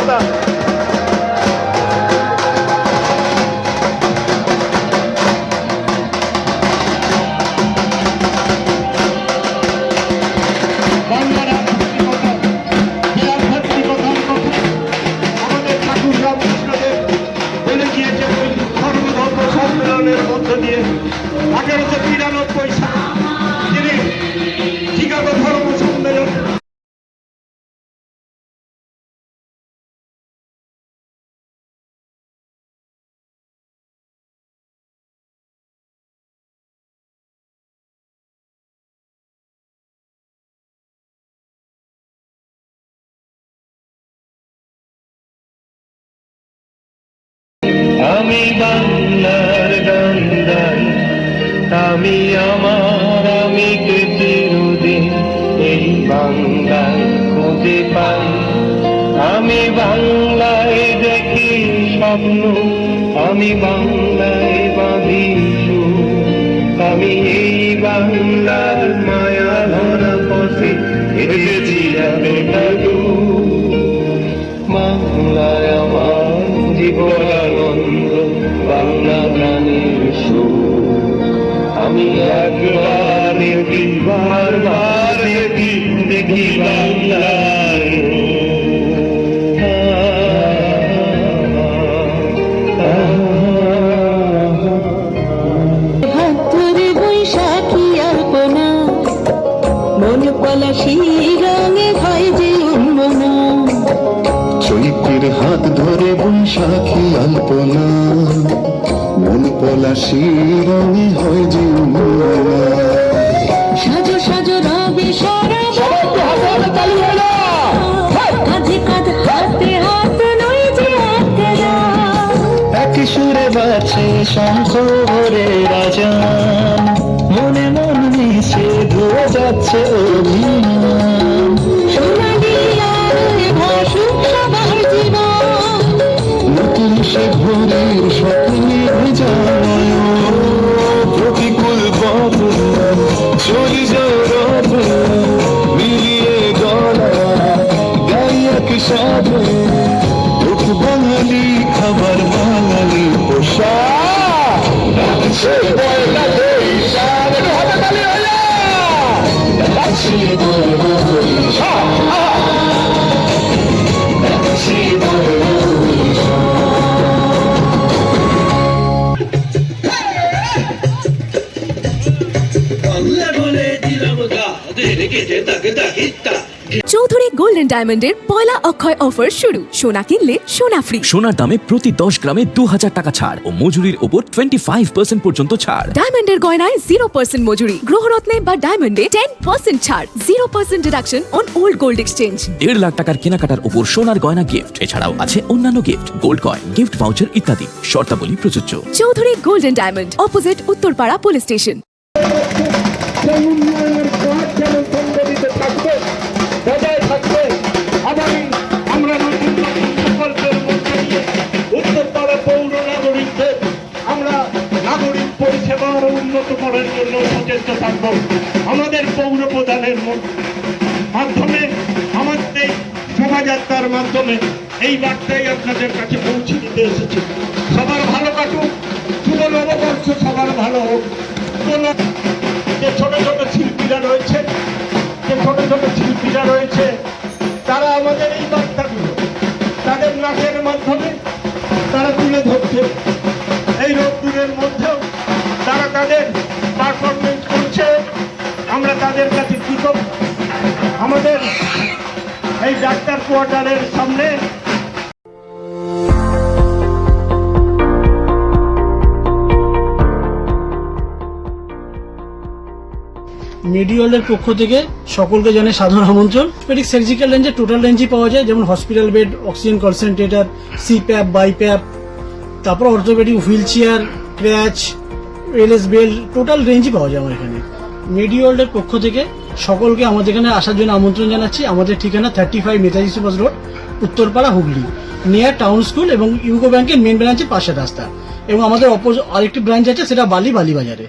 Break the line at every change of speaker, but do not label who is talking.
తర్వాత
আমি আমার আমি চিরদিন এই বাংলায় খুঁজে পাই। আমি বাংলায় দেখি স্বপ্ন, আমি বাংলায় বাঁধি। আমি এই বাংলার মায়া ভরা পথে এসেছি বাংলায় আমার জীবনানন্দ, বাংলা প্রাণের একবার দেখি
আলপনা মন পলাশি রঙে হয় যে উন্মনা।
চৈত্রের হাত ধরে বৈশাখী আলপনা। পলাশি রঙে হয়
সাজো সাজো রবে কাঁধে কাঁধ হাতে হাত নয় যে
এক সুরে বাছে শঙ্খ ভরে রাজা মনে মন মিশে ধুয়ে যাচ্ছে অভিমান
বৈশাখ নাচছে পয়লা
বাংলা বলে দিলাম গা তাকিতা
চৌধুরী গোল্ডেন ডায়মন্ডের পয়লা অক্ষয় অফার শুরু। সোনা কিনলে সোনা ফ্রি
সোনার দামে প্রতি দশ গ্রামে দু হাজার টাকা ছাড় ও মজুরির ওপর টোয়েন্টি ফাইভ পার্সেন্ট পর্যন্ত ছাড়।
ডায়মন্ডের গয়নায় জিরো পার্সেন্ট মজুরি গ্রহরত্নে বা ডায়মন্ডে টেন পার্সেন্ট ছাড় zero percent deduction on old gold exchange
দেড় লাখ টাকার কেনাকাটার ওপর সোনার গয়না গিফট এছাড়াও আছে অন্যান্য gift gold coin gift voucher ইত্যাদি শর্তাবলী প্রযোজ্য।
Chowdhury golden diamond opposite Uttarpara police station
মাধ্যমে এই বার্তাই আপনাদের কাছে পৌঁছে দিতে এসেছি। সবার ভালো কাটুক শুভ নববর্ষ সবার ভালো হোক। যে ছোট ছোট শিল্পীরা রয়েছে, যে ছোট ছোট শিল্পীরা রয়েছে, তারা আমাদের এই বার্তাগুলো তাদের নাচের মাধ্যমে তারা তুলে ধরছে। এই রোদ্দুরের মধ্যেও তারা তাদের পারফরমেন্স করছে। আমরা তাদের কাছে কৃতজ্ঞ। আমাদের এই ডাক্তার কোয়ার্টারের সামনে।
পক্ষ থেকে সকলকে জানে সাধারণ আমন্ত্রণ। পেডিক সার্জিক্যাল রেঞ্জে টোটাল রেঞ্জই পাওয়া যায়, যেমন hospital bed oxygen concentrator CPAP BiPAP তারপর orthopaedic wheel chair crutch L S belt total রেঞ্জই পাওয়া যায় আমার এখানে। মেডিওয়ার্ল্ডের পক্ষ থেকে সকলকে আমাদের এখানে আসার জন্য আমন্ত্রণ জানাচ্ছি। আমাদের ঠিকানা thirty five Netaji Subhash road, Uttarpara, Hooghly. Near town school এবং ইউকো ব্যাংকের মেন ব্রাঞ্চের পাশে রাস্তা। এবং আমাদের অপোজ আরেকটি ব্রাঞ্চ আছে, সেটা বালি বালি বাজারে।